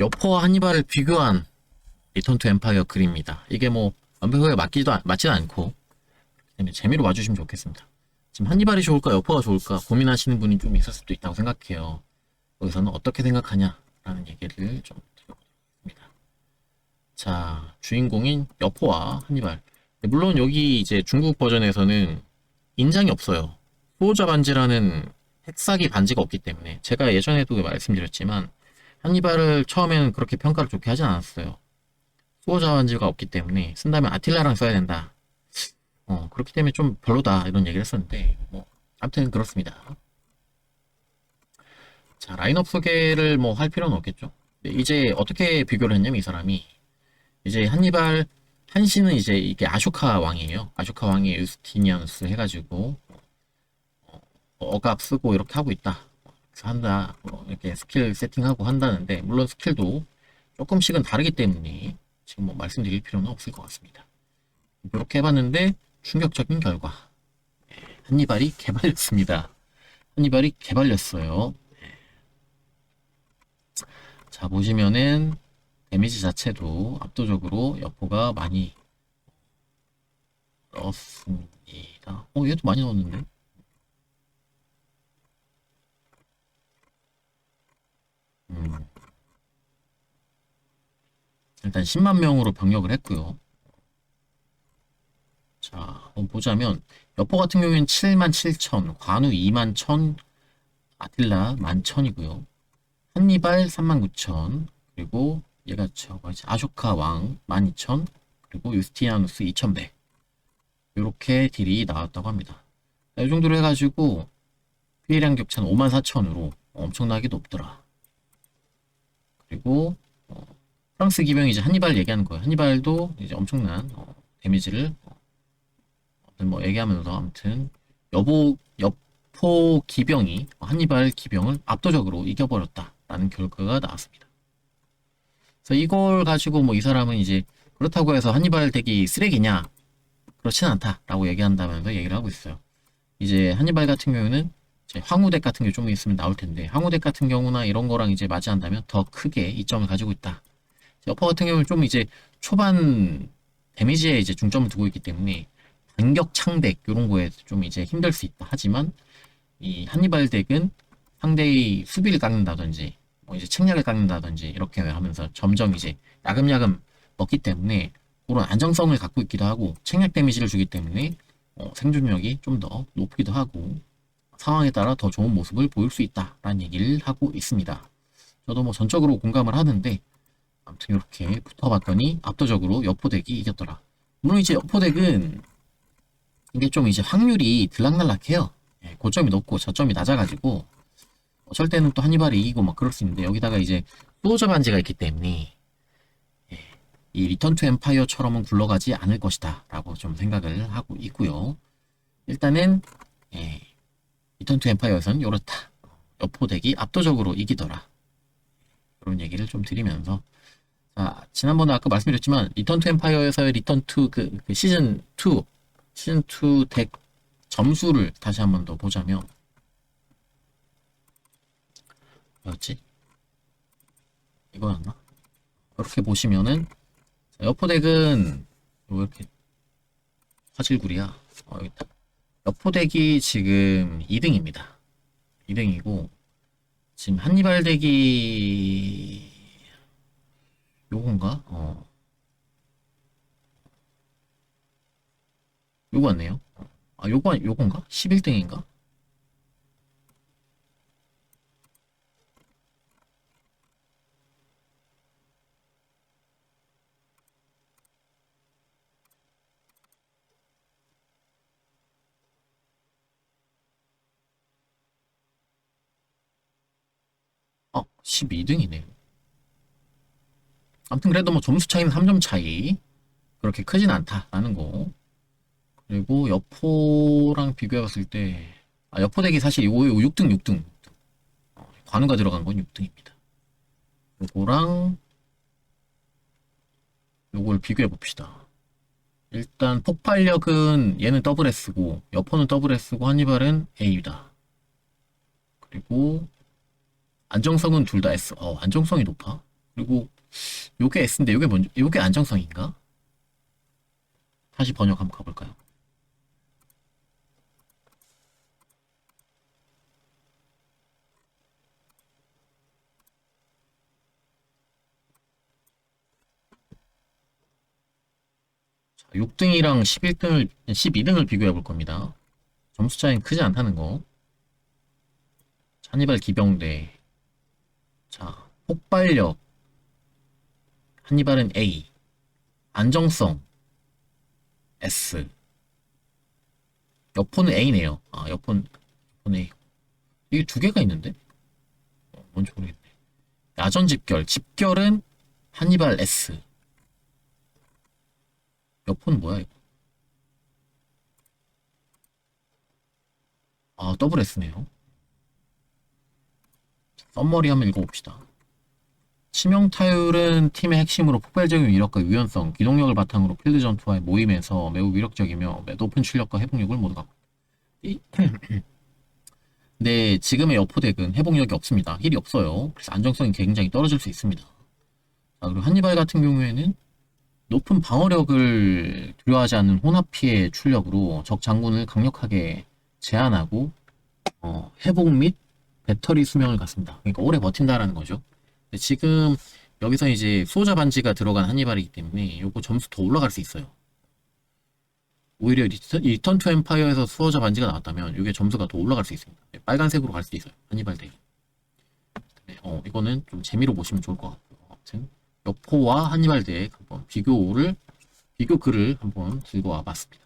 여포와 한니발을 비교한 리턴 투 엠파이어 글입니다. 이게 뭐 완벽하게 맞기도 안- 맞지는 않고 재미로 봐주시면 좋겠습니다. 지금 한니발이 좋을까 여포가 좋을까 고민하시는 분이 좀 있을 수도 있다고 생각해요. 여기서는 어떻게 생각하냐라는 얘기를 좀 드려보겠습니다. 자 주인공인 여포와 한니발 네, 물론 여기 이제 중국 버전에서는 인장이 없어요. 수호자 반지라는 핵사기 반지가 없기 때문에 제가 예전에도 말씀드렸지만 한니발을 처음에는 그렇게 평가를 좋게 하진 않았어요. 수호자 반지가 없기 때문에 쓴다면 아틸라랑 써야 된다. 어 그렇기 때문에 좀 별로다 이런 얘기를 했었는데 뭐 아무튼 그렇습니다. 자 라인업 소개를 뭐 할 필요는 없겠죠. 네, 이제 어떻게 비교를 했냐면 이 사람이 이제 한니발 한신은 이제 이게 아쇼카 왕이에요. 아쇼카 왕이 유스티니아누스 해가지고 어, 억압 쓰고 이렇게 하고 있다. 한다. 뭐 이렇게 스킬 세팅하고 한다는데 물론 스킬도 조금씩은 다르기 때문에 지금 뭐 말씀드릴 필요는 없을 것 같습니다. 이렇게 해봤는데 충격적인 결과 네, 한니발이 개발렸습니다. 한니발이 개발렸어요. 네. 자 보시면은 데미지 자체도 압도적으로 여포가 많이 넣었습니다. 어, 얘도 많이 넣었는데? 음. 일단 10만 명으로 병력을 했고요. 자, 한번 보자면 여포 같은 경우에는 7만 7천, 관우 2만 1천, 아틸라 1만 1천이고요. 한니발 3만 9천, 그리고 얘가 저 뭐지 아쇼카 왕12,000 그리고 유스티아누스 2,100 이렇게 딜이 나왔다고 합니다. 이 정도로 해가지고 피해량 격차는 54,000으로 엄청나게 높더라. 그리고 어, 프랑스 기병이 이제 한니발 얘기하는 거예요. 한니발도 이제 엄청난 어, 데미지를 어, 뭐 얘기하면서 아무튼 여보 여포 기병이 한니발 기병을 압도적으로 이겨버렸다라는 결과가 나왔습니다. 그래서 이걸 가지고 뭐 이 사람은 이제 그렇다고 해서 한니발 덱이 쓰레기냐? 그렇진 않다라고 얘기한다면서 얘기를 하고 있어요. 이제 한니발 같은 경우는 황후덱 같은 게 좀 있으면 나올 텐데 황후덱 같은 경우나 이런 거랑 이제 맞이한다면 더 크게 이점을 가지고 있다. 여퍼 같은 경우는 좀 이제 초반 데미지에 이제 중점을 두고 있기 때문에 반격 창덱 이런 거에 좀 이제 힘들 수 있다. 하지만 이 한니발 덱은 상대의 수비를 깎는다든지 뭐 이제 책략을 깎는다든지 이렇게 하면서 점점 이제 야금야금 먹기 때문에 그런 안정성을 갖고 있기도 하고 책략 데미지를 주기 때문에 어, 생존력이 좀 더 높기도 하고 상황에 따라 더 좋은 모습을 보일 수 있다라는 얘기를 하고 있습니다. 저도 뭐 전적으로 공감을 하는데 아무튼 이렇게 붙어봤더니 압도적으로 여포덱이 이겼더라. 물론 이제 여포덱은 이게 좀 이제 확률이 들락날락해요. 예, 고점이 높고 저점이 낮아가지고 어쩔 때는 또 한니발이 이기고 막 그럴 수 있는데 여기다가 이제 소저 반지가 있기 때문에 예, 이 리턴 투 엠파이어처럼은 굴러가지 않을 것이다 라고 좀 생각을 하고 있고요 일단은 예, 리턴 투 엠파이어에서는 이렇다 여포덱이 압도적으로 이기더라 그런 얘기를 좀 드리면서 자 지난번에 아까 말씀드렸지만 리턴 투 엠파이어에서의 리턴 투그 그 시즌 2 시즌 2 덱 점수를 다시 한 번 더 보자면 뭐였지? 이거였나? 이렇게 보시면은 자, 여포 덱은 왜 이렇게 화질구리야? 어, 여기 있다. 여포 덱이 지금 2등입니다. 2등이고 지금 한니발 덱이 요건가? 어. 요거 같네요. 아, 요거, 요건가? 11등인가? 어, 12등이네. 아무튼 그래도 뭐 점수 차이는 3점 차이. 그렇게 크진 않다라는 거. 그리고 여포랑 비교해 봤을 때, 아, 여포 덱이 사실 요 6등, 6등. 어, 관우가 들어간 건 6등입니다. 요거랑, 요걸 비교해 봅시다. 일단 폭발력은 얘는 더블 S고, 여포는 더블 S고, 한니발은 A다. 그리고, 안정성은 둘 다 S. 어, 안정성이 높아. 그리고 요게 S인데 요게 뭔 요게 안정성인가? 다시 번역 한번 가볼까요? 자, 6등이랑 11등을 12등을 비교해 볼 겁니다. 점수 차이는 크지 않다는 거. 한니발 기병대. 자, 폭발력. 한니발은 A. 안정성. S. 여포는 A네요. 아, 여포는, 여포는 A. 이게 두 개가 있는데? 어, 뭔지 모르겠네. 야전 집결. 집결은 한니발 S. 여포는 뭐야, 이거? 아, 더블 S네요. 썸머리 한번 읽어봅시다. 치명 타율은 팀의 핵심으로 폭발적인 위력과 유연성, 기동력을 바탕으로 필드 전투와의 모임에서 매우 위력적이며 매 높은 출력과 회복력을 모두 갖고 있다. 이- 근데 지금의 여포덱은 회복력이 없습니다. 힐이 없어요. 그래서 안정성이 굉장히 떨어질 수 있습니다. 자, 그리고 한니발 같은 경우에는 높은 방어력을 두려워하지 않는 혼합 피해 출력으로 적 장군을 강력하게 제한하고 어, 회복 및 배터리 수명을 갖습니다. 그러니까 오래 버틴다라는 거죠. 근데 지금 여기서 이제 수호자 반지가 들어간 한니발이기 때문에 요거 점수 더 올라갈 수 있어요. 오히려 리턴, 리턴 투 엠파이어에서 수호자 반지가 나왔다면 이게 점수가 더 올라갈 수 있습니다. 네, 빨간색으로 갈 수도 있어요. 한니발 덱이. 네, 어, 이거는 좀 재미로 보시면 좋을 것 같고요. 아무튼 여포와 한니발 덱 한번 비교를 비교 글을 한번 들고 와봤습니다.